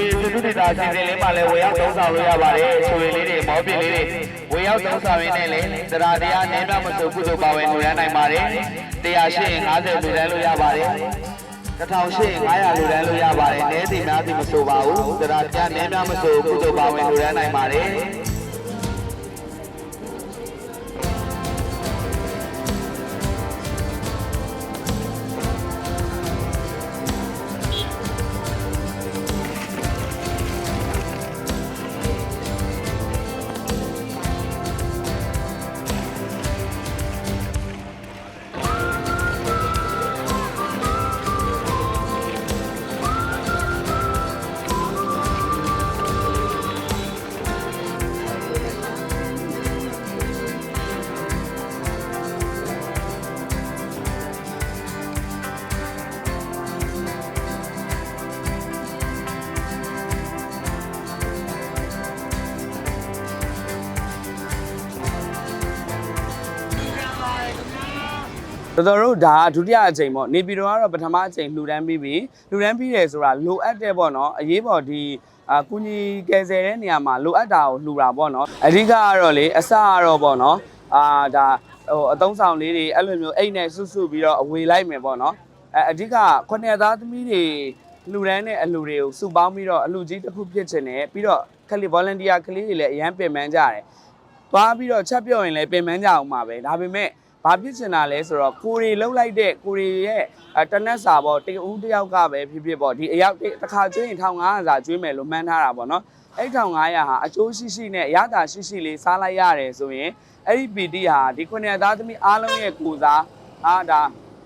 ရီစတုတ္တာစီစဉ်လေးမှာလည်းဝေရောက်သုံးဆောင်လို့ရပါတယ်ချွေလေးတွေမောပြလေးတွေဝေရောက်သုံးဆောင်ရင်းနဲ့လည်းတရားတရားနည်းနည်းမဆိုကုသိုလ်ပါဝင်လူရမ်းနိုင်ပါတယ်တရားရှိရင်50လူရမ်းလို့ရပါတယ်1800လူရမ်းလို့ရပါတယ်နည်းစီများစီမဆိုပါဘူးတရားတရားနည်းများမဆိုကုသိုလ်ပါဝင်လူရမ်းနိုင်ပါတယ် တော်တော်တို့ဒါဒုတိယအချိန်ပေါ့နေပြည်တော်ကတော့ပထမအချိန်လှူဒန်းပြီးပြီလှူဒန်းပြီးတယ်ဆိုတာလိုအပ်တဲ့ပေါ့နော်အရေးပေါ်ဒီအာကုညီကယ်ဆယ်တဲ့နေရာမှာလိုအပ်တာကိုလှူတာပေါ့နော်အဓိကကတော့လေအစကတော့ပေါ့နော်အာဒါဟိုအသုံးဆောင်လေးတွေအဲ့လိုမျိုးအိတ်နဲ့ဆွဆွပြီးတော့အဝေလိုက်မယ်ပေါ့နော်အဲအဓိကခုနှစ်သားသမီးတွေလှူဒန်းတဲ့အလှူတွေကိုစုပေါင်းပြီးတော့အလှူကြီးတစ်ခုဖြစ်ချင်တယ်ပြီးတော့ခလီ volunteer ကလေးတွေလည်းအရန်ပင်ပန်းကြတယ်သွားပြီးတော့ချက်ပြော့ရင်လည်းပြင်ပန်းကြအောင်ပါပဲဒါပေမဲ့ ဘာဖြစ်ချင်တာလဲဆိုတော့ကိုရီလှုပ်လိုက်တဲ့ကိုရီရဲ့အဲတနက်စာပေါ့တဦးတစ်ယောက်ကပဲဖြစ်ဖြစ်ပေါ့ဒီအယောက်တစ်တစ်ခါကျွေးရင်1500စာကျွေးမယ်လို့မှန်းထားတာပေါ့နော်အဲ့1500ဟာအကျိုးရှိရှိနဲ့ရတာရှိရှိလေးစားလိုက်ရတယ်ဆိုရင်အဲ့ဒီ PD ဟာဒီခုနှစ်သားသမီးအားလုံးရဲ့ကိုစားအာဒါ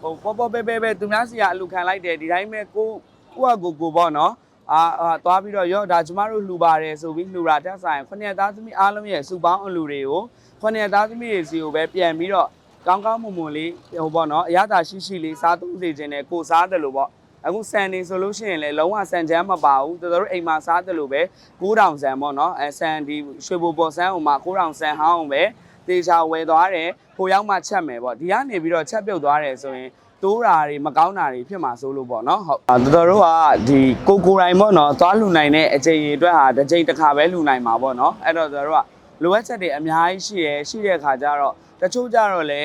ဟိုပေါ်ပေါ်ပဲပဲပဲသူများစီကအလူခံလိုက်တယ်ဒီတိုင်းပဲကိုကိုကကိုကိုပေါ့နော်အာအာသွားပြီးတော့ရော့ဒါကျမတို့လှူပါတယ်ဆိုပြီးလှူတာတက်ဆိုင်ခုနှစ်သားသမီးအားလုံးရဲ့စုပေါင်းအလှူတွေကိုခုနှစ်သားသမီးတွေစီကိုပဲပြန်ပြီးတော့ ကောင်းကောင်းမွန်မွန်လေးဟိုပေါ့နော်အရသာရှိရှိလေးစားသုံးစေခြင်းနဲ့ကိုစားတယ်လို့ပေါ့အခုဆန်နေဆိုလို့ရှိရင်လည်းလုံးဝဆန်ချမ်းမပါဘူးတော်တော်တို့အိမ်မှာစားတယ်လို့ပဲ9000ဆန်ပေါ့နော်အဲဆန်ဒီရွှေဘိုပေါ်ဆန်ဟိုမှာ9000ဆန်ဟောင်းပဲတေချာဝယ်သွားတယ်ဟိုရောက်မှချက်မယ်ပေါ့ဒီကနေပြီးတော့ချက်ပြုတ်သွားတယ်ဆိုရင်တိုးတာတွေမကောင်းတာတွေဖြစ်မှာစိုးလို့ပေါ့နော်ဟုတ်တော်တော်တို့ကဒီကိုကိုတိုင်းပေါ့နော်သွားလှူနိုင်တဲ့အချိန်ကြီးအတွက်ဟာတစ်ချိန်တစ်ခါပဲလှူနိုင်မှာပေါ့နော်အဲ့တော့တော်တော်တို့ကလိုအပ်ချက်တွေအများကြီးရှိရယ်ရှိတဲ့အခါကျတော့ တချို့ကြတော့လေ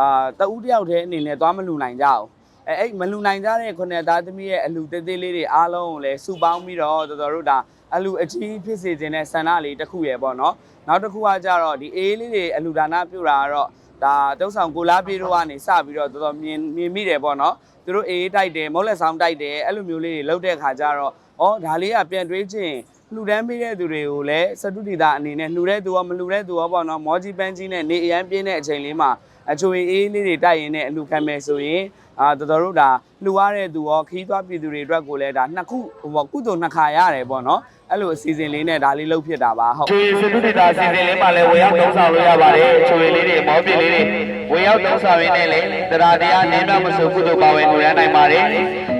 အာတဦးတစ်ယောက်တည်းအနေနဲ့သွားမလှူနိုင်ကြဘူးအဲအဲ့မလူနိုင်ကြတဲ့ခုနှစ်သားသမီးရဲ့အလူသေးသေးလေးတွေအားလုံးကိုလည်းစုပေါင်းပြီးတော့တော်တော်တို့ဒါအလူအကြီးဖြစ်စေခြင်းနဲ့ဆန္ဒလေးတစ်ခုရယ်ပေါ့နော်နောက်တစ်ခုကကြတော့ဒီအေးလေးတွေအလူဒါနပြုတာကတော့ဒါတုံးဆောင်ကိုလားပြေတို့ကနေစပြီးတော့တော်တော်မြင်မြင်မိတယ်ပေါ့နော်သူတို့အေးတိုက်တယ်မုတ်လက်ဆောင်တိုက်တယ်အဲ့လိုမျိုးလေးတွေလုပ်တဲ့ခါကျတော့ဩဒါလေးကပြန်တွေးချင်း လှူဒန်းပေးတဲ့သူတွေကိုလည်းစတုတ္တိတာအနေနဲ့လှူတဲ့သူရောမလှူတဲ့သူရောပေါ့နော်မောကြီးပန်းကြီးနဲ့နေအရန်ပြင်းတဲ့အချိန်လေးမှာအချိုအေးလေးတွေတိုက်ရင်လည်းအလှခံမယ်ဆိုရင်အာတော်တော်တို့ဒါလှူရတဲ့သူရောခီးသွားပြည်သူတွေအတွက်ကိုလည်းဒါနှစ်ခုဟိုကုသိုလ်နှစ်ခါရတယ်ပေါ့နော်အဲ့လိုအစီအစဉ်လေးနဲ့ဒါလေးလုပ်ဖြစ်တာပါဟုတ်ချွေစတုတ္တာစီစဉ်လေးမှာလည်းဝေရောက်သုံးဆောင်လို့ရပါတယ်ချွေလေးတွေမောပြလေးတွေဝေရောက်သုံးဆောင်ရင်းနဲ့လည်းတရားတရားနည်းများမဆိုကုသိုလ်ပါဝင်လူရမ်းနိုင်ပါတယ်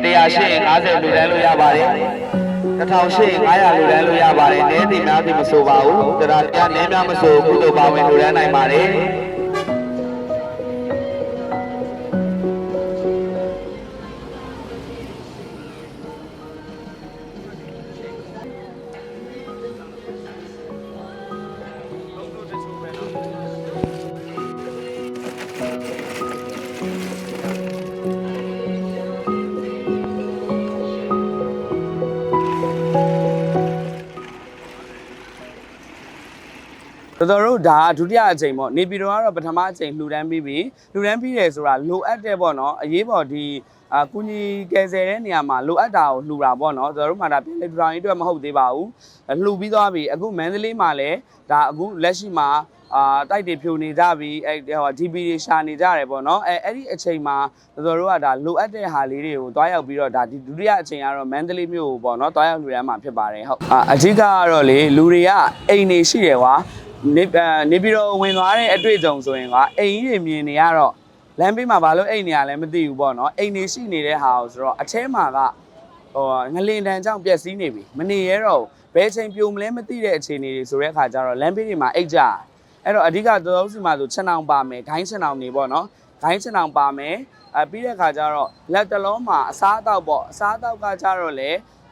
တရားရှိရင်50လူရမ်းလို့ရပါတယ် 1800လူရမ်းလို့ရပါတယ်နည်းစီများစီမဆိုပါဘူးတရားတရားနည်းများမဆိုကုသိုလ်ပါဝင်လူရမ်းနိုင်ပါတယ် တော်တော်တို့ဒါဒုတိယအချိန်ပေါ့နေပြည်တော်ကတော့ပထမအချိန်လှူဒန်းပြီးပြီလှူဒန်းပြီးတယ်ဆိုတာလိုအပ်တဲ့ပေါ့နော်အရေးပေါ်ဒီအာကုညီကယ်ဆယ်တဲ့နေရာမှာလိုအပ်တာကိုလှူတာပေါ့နော်တော်တော်တို့မှဒါပြည်လေထူထောင်ရေးအတွက်မဟုတ်သေးပါဘူးလှူပြီးသွားပြီအခုမန္တလေးမှာလည်းဒါအခုလက်ရှိမှာအာတိုက်တွေဖြိုနေကြပြီအဲဟို DB တွေရှာနေကြတယ်ပေါ့နော်အဲအဲ့ဒီအချိန်မှာတော်တော်တို့ကဒါလိုအပ်တဲ့ဟာလေးတွေကိုတွားရောက်ပြီးတော့ဒါဒီဒုတိယအချိန်ကတော့မန္တလေးမြို့ကိုပေါ့နော်တွားရောက်လှူရမ်းမှာဖြစ်ပါတယ်ဟုတ်အာအဓိကကတော့လေလူတွေကအိမ်နေရှိတယ်ကွာ နေအာနေပြီးတော့ဝင်သွားတဲ့အတွေ့အကြုံဆိုရင်ကအိမ်ကြီးတွေမြင်နေရတော့လမ်းဘေးမှာဘာလို့အိမ်နေရလဲမသိဘူးပေါ့နော်အိမ်နေရှိနေတဲ့ဟာကိုဆိုတော့အထဲမှာကဟိုငလင်တန်ကြောင့်ပျက်စီးနေပြီမနေရတော့ဘူးဘယ်ချိန်ပြုံမလဲမသိတဲ့အခြေအနေတွေဆိုတဲ့အခါကျတော့လမ်းဘေးတွေမှာအိတ်ကြအဲ့တော့အဓိကတော်တော်စီမှာဆိုချက်နောင်ပါမယ်ဂိုင်းချက်နောင်နေပေါ့နော်ဂိုင်းချက်နောင်ပါမယ်အဲပြီးတဲ့အခါကျတော့လက်တလုံးမှာအစားအသောက်ပေါ့အစားအသောက်ကကျတော့လေ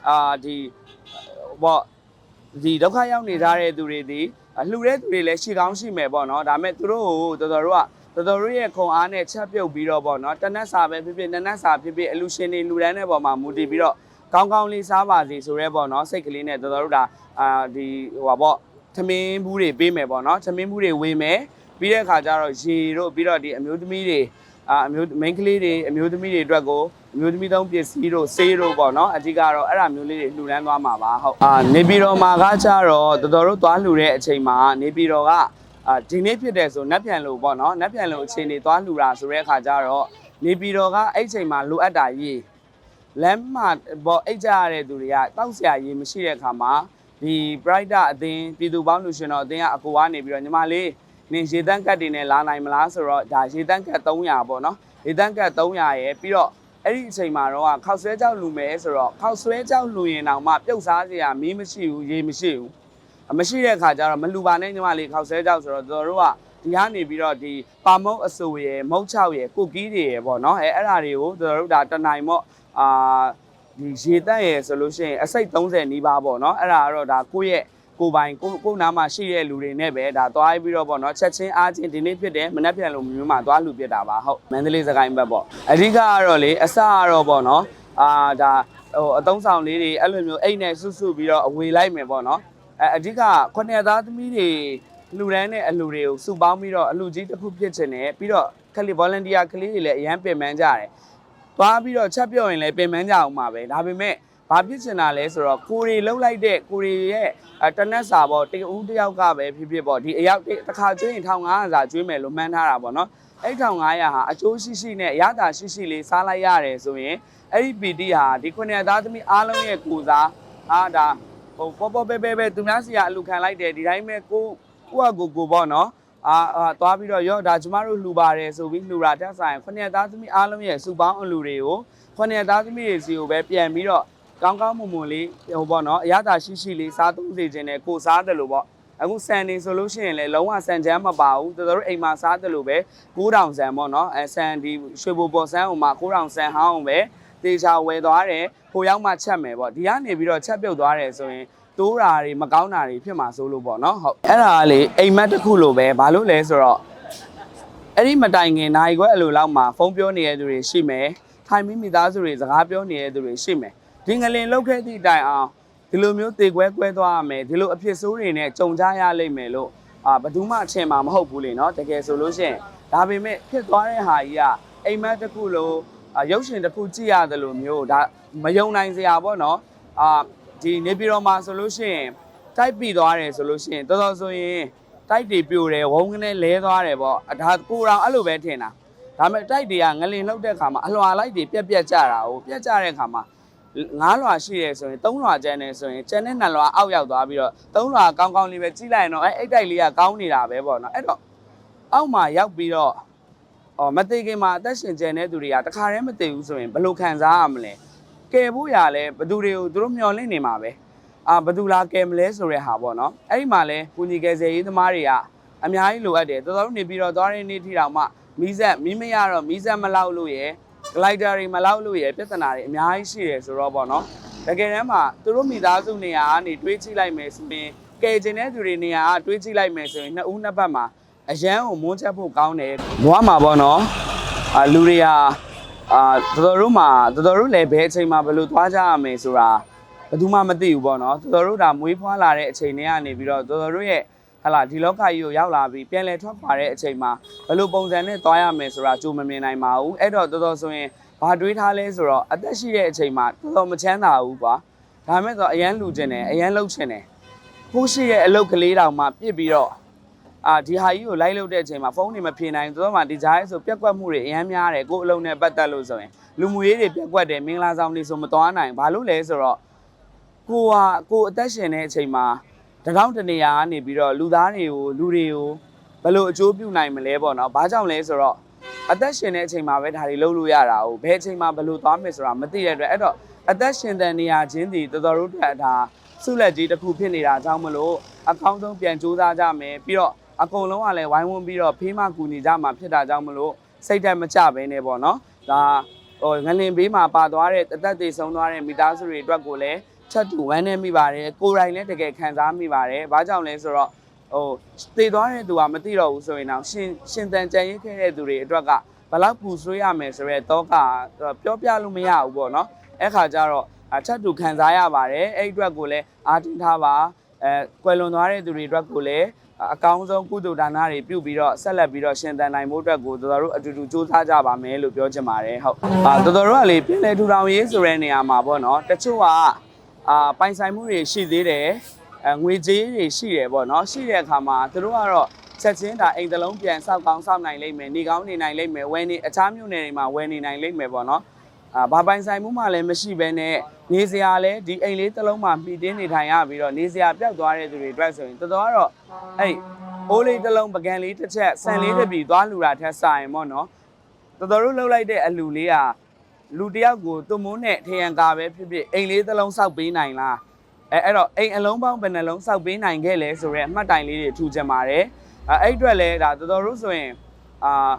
အာဒီပေါ့ဒီဒုက္ခရောက်နေကြတဲ့သူတွေဒီအ လှူတဲ့သူတွေလည်းရှိကောင်းရှိမယ်ပေါ့နော်ဒါပေမဲ့သူတို့ကိုတော်တော်တို့ကတော်တော်တို့ရဲ့ခုံအားနဲ့ချက်ပြုတ်ပြီးတော့ပေါ့နော်တနက်စာပဲဖြစ်ဖြစ်နက်နက်စာဖြစ်ဖြစ်အလူရှင်တွေလူတန်းတဲ့ပေါ်မှာမူတည်ပြီးတော့ကောင်းကောင်းလေးစားပါစေဆိုရဲပေါ့နော်စိတ်ကလေးနဲ့တော်တော်တို့ဒါအာဒီဟိုပါပေါ့သမင်းဘူးတွေပေးမယ်ပေါ့နော်သမင်းဘူးတွေဝေမယ်ပြီးတဲ့အခါကျတော့ရေတို့ပြီးတော့ဒီအမျိုးသမီးတွေ အာအမျိုးမိန်းကလေးတွေအမျိုးသမီးတွေအတွက်ကိုအမျိုးသမီးသုံးပစ္စည်းတို့ဆေးတို့ပေါ့နော်အဓိကတော့အဲ့ဒါမျိုးလေးတွေလှူဒန်းသွားမှာပါဟုတ်အာနေပြည်တော်မှာကကြတော့တော်တော်တို့သွားလှူတဲ့အချိန်မှာနေပြည်တော်ကအာဒီနေ့ဖြစ်တယ်ဆိုနက်ပြန်လို့ပေါ့နော်နက်ပြန်လို့အချိန်တွေသွားလှူတာဆိုတဲ့အခါကျတော့နေပြည်တော်ကအဲ့ချိန်မှာလိုအပ်တာရေးလမ်းမှာပေါ့အိတ်ကြရတဲ့သူတွေကတောက်ဆရာရေးမရှိတဲ့အခါမှာဒီ brighter အသင်းပြည်သူပေါင်းလူရှင်တော်အသင်းကအကူကနေပြီးတော့ညီမလေး နင်ရေတန်းကတ်တွေနဲ့လာနိုင်မလားဆိုတော့ဒါရေတန်းကတ်300ပေါ့နော်ရေတန်းကတ်300ရယ်ပြီးတော့အဲ့ဒီအချိန်မှာတော့ခောက်ဆွဲကြောက်လူမယ်ဆိုတော့ခောက်ဆွဲကြောက်လူရင်တောင်မှပြုတ်စားစရာမီးမရှိဘူးရေမရှိဘူးအမရှိတဲ့အခါကျတော့မလူပါနဲ့ညီမလေးခောက်ဆဲကြောက်ဆိုတော့တော်တော်တို့ကဒီကနေပြီးတော့ဒီပါမုတ်အဆူရယ်မုတ်ချောက်ရယ်ကုတ်ကီးတွေရယ်ပေါ့နော်အဲအဲ့ဒါတွေကိုတော်တော်တို့ဒါတနိုင်မော့အာဒီရေတက်ရယ်ဆိုလို့ရှိရင်အစိတ်30နီးပါးပေါ့နော်အဲ့ဒါကတော့ဒါကိုယ့်ရဲ့ ကိုယ်ပိုင်ကိုယ်ကိုယ်နားမှာရှိတဲ့လူတွေနဲ့ပဲဒါသွားပြီးတော့ပေါ့နော်ချက်ချင်းအားချင်းဒီနေ့ဖြစ်တယ်မနှက်ပြန်လို့မျိုးမှာသွားလူပြစ်တာပါဟုတ်မန္တလေးစကိုင်းဘက်ပေါ့အဓိကကတော့လေအစကတော့ပေါ့နော်အာဒါဟိုအတုံးဆောင်လေးတွေအဲ့လိုမျိုးအိတ်နဲ့ဆွဆွပြီးတော့အဝေလိုက်မယ်ပေါ့နော်အဲအဓိကခုနှစ်သားသမီးတွေလူတန်းတဲ့အလူတွေကိုစုပေါင်းပြီးတော့အလူကြီးတစ်ခုဖြစ်ချင်တယ်ပြီးတော့ကလေး volunteer ကလေးတွေလည်းအရန်ပင်ပန်းကြတယ်။သွားပြီးတော့ချက်ပြော့ရင်လည်းပင်ပန်းကြအောင်ပါပဲ။ဒါပေမဲ့ ဘာဖြစ်ချင်တာလဲဆိုတော့ကိုရီလှုပ်လိုက်တဲ့ကိုရီရဲ့အဲတနက်စာပေါ့တဦးတစ်ယောက်ကပဲဖြစ်ဖြစ်ပေါ့ဒီအယောက်တစ်တစ်ခါကျွေးရင်1500စာကျွေးမယ်လို့မှန်းထားတာပေါ့နော်။အဲ့1500ဟာအကျိုးရှိရှိနဲ့အရသာရှိရှိလေးစားလိုက်ရတယ်ဆိုရင်အဲ့ဒီ PD ဟာဒီခုနှစ်သားသမီးအားလုံးရဲ့ကိုစားအားဒါဟိုပေါ်ပေါ်ပဲပဲပဲသူများစီကအလူခံလိုက်တယ်ဒီတိုင်းပဲကိုကိုကကိုကိုပေါ့နော်အာအာသွားပြီးတော့ရော့ဒါကျမတို့လှူပါတယ်ဆိုပြီးလှူတာတက်ဆိုင်ခုနှစ်သားသမီးအားလုံးရဲ့စုပေါင်းအလူတွေကိုခုနှစ်သားသမီးတွေစီကိုပဲပြန်ပြီးတော့ ကောင်းကောင်းမွန်မွန်လေးဟိုပေါ့နော်အရသာရှိရှိလေးစားသုံးစေခြင်းနဲ့ကိုစားတယ်လို့ပေါ့အခုဆန်နေဆိုလို့ရှိရင်လည်းလုံးဝဆန်ချမ်းမပါဘူးတော်တော်အိမ်မှာစားတယ်လို့ပဲ9000ဆန်ပေါ့နော်အဲဆန်ဒီရွှေဘိုပေါ်ဆန်ဟိုမှာ9000ဆန်ဟောင်းပဲတေချာဝယ်သွားတယ်ဟိုရောက်မှချက်မယ်ပေါ့ဒီကနေပြီးတော့ချက်ပြုတ်သွားတယ်ဆိုရင်တိုးတာတွေမကောင်းတာတွေဖြစ်မှာစိုးလို့ပေါ့နော်ဟုတ်အဲ့ဒါကလေအိမ်မက်တစ်ခုလိုပဲဘာလို့လဲဆိုတော့အဲ့ဒီမတိုင်ခင်နိုင်ခွဲအလိုလောက်မှာဖုန်းပြောနေတဲ့သူတွေရှိမယ်ထိုင်မိမိသားစုတွေစကားပြောနေတဲ့သူတွေရှိမယ် ဒီငလင်လောက်ခဲ့သည့်တိုင်အောင်ဒီလိုမျိုးတေကွဲကွဲသွားရမယ်ဒီလိုအဖြစ်ဆိုးတွေနဲ့ကြုံကြရလိမ့်မယ်လို့အာဘယ်သူမှအထင်မှာမဟုတ်ဘူးလေနော်တကယ်ဆိုလို့ရှိရင်ဒါပေမဲ့ဖြစ်သွားတဲ့ဟာကြီးကအိမ်မက်တစ်ခုလိုအာရုပ်ရှင်တစ်ခုကြည့်ရတယ်လို့မျိုးဒါမယုံနိုင်စရာပေါ့နော်အာဒီနေပြည်တော်မှာဆိုလို့ရှိရင်တိုက်ပြီးသွားတယ်ဆိုလို့ရှိရင်တော်တော်ဆိုရင်တိုက်တွေပြိုတယ်ဝုန်းကနေလဲသွားတယ်ပေါ့အဒါကိုတောင်အဲ့လိုပဲထင်တာဒါပေမဲ့တိုက်တွေကငလင်လောက်တဲ့ခါမှာအလွာလိုက်တွေပြက်ပြက်ကြတာကိုပြက်ကြတဲ့ခါမှာ ငါးလွာရှိတယ်ဆိုရင်သုံးလွာကျန်တယ်ဆိုရင်ကျန်တဲ့နှစ်လွာအောက်ရောက်သွားပြီးတော့သုံးလွာကောင်းကောင်းလေးပဲကြီးလိုက်ရင်တော့အဲ့အိတ်တိုက်လေးကကောင်းနေတာပဲပေါ့နော်အဲ့တော့အောက်မှာရောက်ပြီးတော့အော်မသိခင်မှာအသက်ရှင်ကျန်တဲ့သူတွေကတခါတည်းမသိဘူးဆိုရင်ဘယ်လိုခံစားရမလဲကယ်ဖို့ရလဲဘသူတွေကိုသူတို့မျှော်လင့်နေမှာပဲအာဘသူလာကယ်မလဲဆိုတဲ့ဟာပေါ့နော်အဲ့ဒီမှာလဲကုညီကယ်ဆယ်ရေးသမားတွေကအများကြီးလိုအပ်တယ်တော်တော်နေပြီးတော့သွားရင်းနေထီတောင်မှမီးဆက်မီးမရတော့မီးဆက်မလောက်လို့ရယ် ဂလိုက်တာတွေမလောက်လို့ရယ်ပြဿနာတွေအများကြီးရှိတယ်ဆိုတော့ပေါ့နော်တကယ်တမ်းမှာသူတို့မိသားစုနေရာကနေတွေးကြည့်လိုက်မယ်ဆိုရင်ကယ်ကျင်တဲ့သူတွေနေရာကတွေးကြည့်လိုက်မယ်ဆိုရင်နှစ်ဦးနှစ်ဖက်မှာအရန်ကိုမွန်းချက်ဖို့ကောင်းတယ်ဘွားမှာပေါ့နော်အာလူတွေကအာတော်တော်တို့မှာတော်တော်တို့လည်းဘယ်အချိန်မှာဘယ်လိုသွားကြရမယ်ဆိုတာဘယ်သူမှမသိဘူးပေါ့နော်တော်တော်တို့ဒါမွေးဖွားလာတဲ့အချိန်တွေကနေပြီးတော့တော်တော်တို့ရဲ့ ဟလာဒီလောကကြီးကိုရောက်လာပြီးပြန်လည်ထွက်ခွာတဲ့အချိန်မှာဘယ်လိုပုံစံနဲ့သွားရမယ်ဆိုတာကြိုမမြင်နိုင်ပါဘူးအဲ့တော့တော်တော်ဆိုရင်ဘာတွေးထားလဲဆိုတော့အသက်ရှိတဲ့အချိန်မှာတော်တော်မချမ်းသာဘူးကွာဒါမဲ့ဆိုအရန်လူကျင်တယ်အရန်လှုပ်ချင်တယ်ကိုရှိရဲ့အလုပ်ကလေးတောင်မှပြစ်ပြီးတော့အာဒီဟာကြီးကိုလိုက်လုပ်တဲ့အချိန်မှာဖုန်းတွေမဖြေနိုင်ဘူးသူတို့မှဒီကြားရဲဆိုပြက်ကွက်မှုတွေအများများတယ်ကိုယ်အလုံးနဲ့ပတ်သက်လို့ဆိုရင်လူမှုရေးတွေပြက်ကွက်တယ်မင်္ဂလာဆောင်တွေဆိုမသွားနိုင်ဘာလို့လဲဆိုတော့ကိုဟာကိုအသက်ရှင်တဲ့အချိန်မှာ တကောင်းတနေရာကနေပြီးတော့လူသားတွေကိုလူတွေကိုဘယ်လိုအကျိုးပြုနိုင်မလဲပေါ့နော်ဘာကြောင့်လဲဆိုတော့အသက်ရှင်တဲ့အချိန်မှာပဲဒါတွေလုပ်လို့ရတာကိုဘယ်အချိန်မှာဘယ်လိုသွားမယ်ဆိုတာမသိတဲ့အတွက်အဲ့တော့အသက်ရှင်တဲ့နေရာချင်းဒီတော်တော်တို့အတွက်ဒါဆုလက်ကြီးတစ်ခုဖြစ်နေတာကြောင့်မလို့အကောင်းဆုံးပြန်ကြိုးစားကြမယ်ပြီးတော့အကုန်လုံးကလည်းဝိုင်းဝန်းပြီးတော့ဖေးမကူညီကြမှာဖြစ်တာကြောင့်မလို့စိတ်တက်မကြဘဲနဲ့ပေါ့နော်ဒါဟိုငလင်ဘေးမှာပါသွားတဲ့အသက်သေးဆုံးသွားတဲ့မိသားစုတွေအတွက်ကိုလည်း ချက်တူဝမ်းနေမိပါတယ်ကိုယ်တိုင်လည်းတကယ်ခံစားမိပါတယ်ဘာကြောင့်လဲဆိုတော့ဟိုတည်သွားတဲ့သူကမသိတော့ဘူးဆိုရင်တော့ရှင်ရှင်တန်ကြံရင်ခဲ့တဲ့သူတွေအတွက်ကဘယ်လောက်ပူဆွေးရမယ်ဆိုရဲတော့ကပြောပြလို့မရဘူးပေါ့နော်အဲ့ခါကျတော့အချက်တူခံစားရပါတယ်အဲ့အတွက်ကိုလည်းအားတင်းထားပါအဲကွယ်လွန်သွားတဲ့သူတွေအတွက်ကိုလည်းအကောင်းဆုံးကုသိုလ်ဒါနတွေပြုပြီးတော့ဆက်လက်ပြီးတော့ရှင်တန်နိုင်ဖို့အတွက်ကိုတော်တော်တို့အတူတူစူးစမ်းကြပါမယ်လို့ပြောချင်ပါတယ်ဟုတ်အာတော်တော်တို့ကလေပြည်လေထူထောင်ရေးဆိုတဲ့နေရာမှာပေါ့နော်တချို့က အာပိုင်ဆိုင်မှုတွေရှိသေးတယ်အဲငွေကြေးတွေရှိတယ်ပေါ့နော်ရှိတဲ့အခါမှာသူတို့ကတော့ချက်ချင်းဒါအိမ်တစ်လုံးပြန်ဆောက်ကောင်းဆောက်နိုင်လိမ့်မယ်နေကောင်းနေနိုင်လိမ့်မယ်ဝယ်နေအခြားမြို့နယ်တွေမှာဝယ်နေနိုင်လိမ့်မယ်ပေါ့နော်အာဘာပိုင်ဆိုင်မှုမှလည်းမရှိဘဲနဲ့နေစရာလည်းဒီအိမ်လေးတစ်လုံးမှာမှီတင်းနေထိုင်ရပြီးတော့နေစရာပျောက်သွားတဲ့သူတွေအတွက်ဆိုရင်တော်တော်ကတော့အဲ့အိုးလေးတစ်လုံးပကံလေးတစ်ချက်ဆန်လေးတစ်ပြီသွားလူတာထက်ဆိုင်ပေါ့နော်တော်တော်တို့လှုပ်လိုက်တဲ့အလူလေးက လူတစ်ယောက်ကိုသွမိုးနဲ့ထရန်ကာပဲဖြစ်ဖြစ်အိမ်လေးတစ်လုံးစောက်ပေးနိုင်လားအဲအဲ့တော့အိမ်အလုံးပေါင်းဘယ်နှလုံးစောက်ပေးနိုင်ခဲ့လဲဆိုတော့အမှတ်တိုင်လေးတွေထူချင်ပါတယ်အဲအဲ့အတွက်လဲဒါတော်တော်တို့ဆိုရင်အာ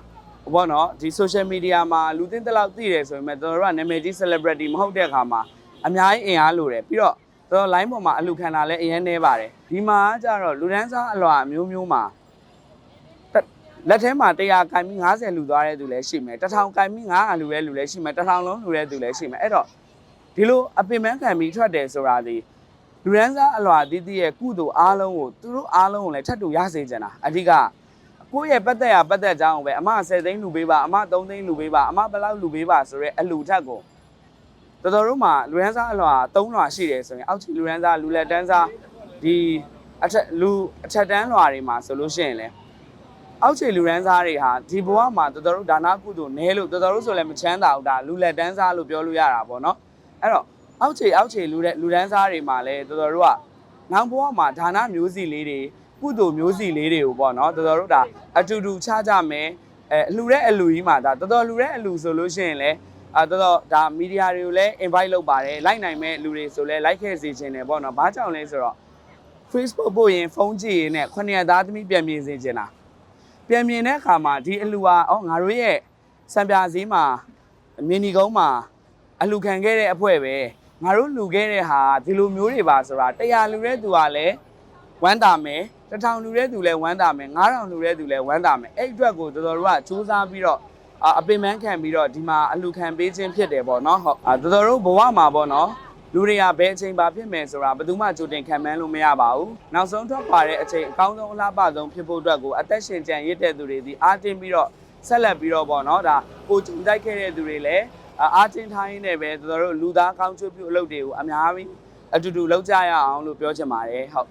ဘောနော်ဒီ social media မှာလူသိတဲ့လောက်သိတယ်ဆိုပေမဲ့တော်တော်တို့ကနာမည်ကြီး celebrity မဟုတ်တဲ့အခါမှာအများကြီးအင်အားလိုတယ်ပြီးတော့တော်တော် line ပေါ်မှာအလူခံတာလဲအရင်နေပါတယ်ဒီမှာကကြတော့လူဒန်းစားအလွာအမျိုးမျိုးမှာ လက်ထဲမှာ100ကိုင်ပြီး90လူသွားတဲ့သူလည်းရှိမယ်1000ကိုင်ပြီး900လူတဲ့လူလည်းရှိမယ်1000လုံးလူတဲ့သူလည်းရှိမယ်အဲ့တော့ဒီလိုအပင်ပန်းခံပြီးထွက်တယ်ဆိုတာဒီလူရန်စားအလွာတီးတီးရဲ့ကုသိုလ်အားလုံးကိုသူတို့အားလုံးကိုလည်းထပ်တူရစေချင်တာအဓိကကိုယ့်ရဲ့ပတ်သက်ရပတ်သက်ကြောင်းပဲအမ10သိန်းလူပေးပါအမ3သိန်းလူပေးပါအမဘယ်လောက်လူပေးပါဆိုရဲအလူထက်ကိုတော်တော်တို့မှာလူရန်စားအလွာ3လွာရှိတယ်ဆိုရင်အောက်ချီလူရန်စားလူလက်တန်းစားဒီအထက်လူအထက်တန်းလွာတွေမှာဆိုလို့ရှိရင်လည်း အောက်ခြေလူရန်စားတွေဟာဒီဘဝမှာတော်တော်တို့ဒါနကုသိုလ်နဲလို့တော်တော်တို့ဆိုလည်းမချမ်းသာဘူးဒါလူလက်တန်းစားလို့ပြောလို့ရတာပေါ့နော်အဲ့တော့အောက်ခြေအောက်ခြေလူတဲ့လူရန်စားတွေမှာလည်းတော်တော်တို့ကနောက်ဘဝမှာဒါနမျိုးစီလေးတွေကုသိုလ်မျိုးစီလေးတွေကိုပေါ့နော်တော်တော်တို့ဒါအတူတူချကြမယ်အဲအလှတဲ့အလူကြီးမှာဒါတော်တော်လူတဲ့အလူဆိုလို့ရှိရင်လည်းအာတော်တော်ဒါမီဒီယာတွေကိုလည်း invite လုပ်ပါတယ်လိုက်နိုင်မဲ့လူတွေဆိုလည်း like ခဲ့စေချင်တယ်ပေါ့နော်ဘာကြောင့်လဲဆိုတော့ Facebook ပို့ရင်ဖုန်းကြည့်ရင်နဲ့ခုနှစ်သားသမီးပြန်မြင်စေချင်တာ ပြန်မြင်တဲ့အခါမှာဒီအလူဟာအော်ငါတို့ရဲ့စံပြစည်းမှာမင်းဒီကုန်းမှာအလူခံခဲ့တဲ့အဖွဲပဲငါတို့လူခဲ့တဲ့ဟာဒီလိုမျိုးတွေပါဆိုတာတရားလူတဲ့သူကလည်းဝမ်းသာမယ်တစ်ထောင်လူတဲ့သူလည်းဝမ်းသာမယ်9000လူတဲ့သူလည်းဝမ်းသာမယ်အဲ့အတွက်ကိုတော်တော်တို့ကစူးစမ်းပြီးတော့အာအပင်ပန်းခံပြီးတော့ဒီမှာအလူခံပေးခြင်းဖြစ်တယ်ပေါ့နော်ဟုတ်အာတော်တော်တို့ဘဝမှာပေါ့နော် လူတွေကဘယ်အချိန်ပါဖြစ်မယ်ဆိုတာဘယ်သူမှကြိုတင်ခံမှန်းလို့မရပါဘူး။နောက်ဆုံးထွက်ပါတဲ့အချိန်အကောင်းဆုံးအလားပါဆုံးဖြစ်ဖို့အတွက်ကိုအသက်ရှင်ကြံရစ်တဲ့သူတွေဒီအားတင်းပြီးတော့ဆက်လက်ပြီးတော့ပေါ့နော်ဒါကိုကြုံတိုက်ခဲ့တဲ့သူတွေလည်းအာအားတင်းထားရင်းနဲ့ပဲတော်တော်တို့လူသားကောင်းချွတ်ပြုအလုပ်တွေကိုအများကြီးအတူတူလုပ်ကြရအောင်လို့ပြောချင်ပါတယ်ဟုတ်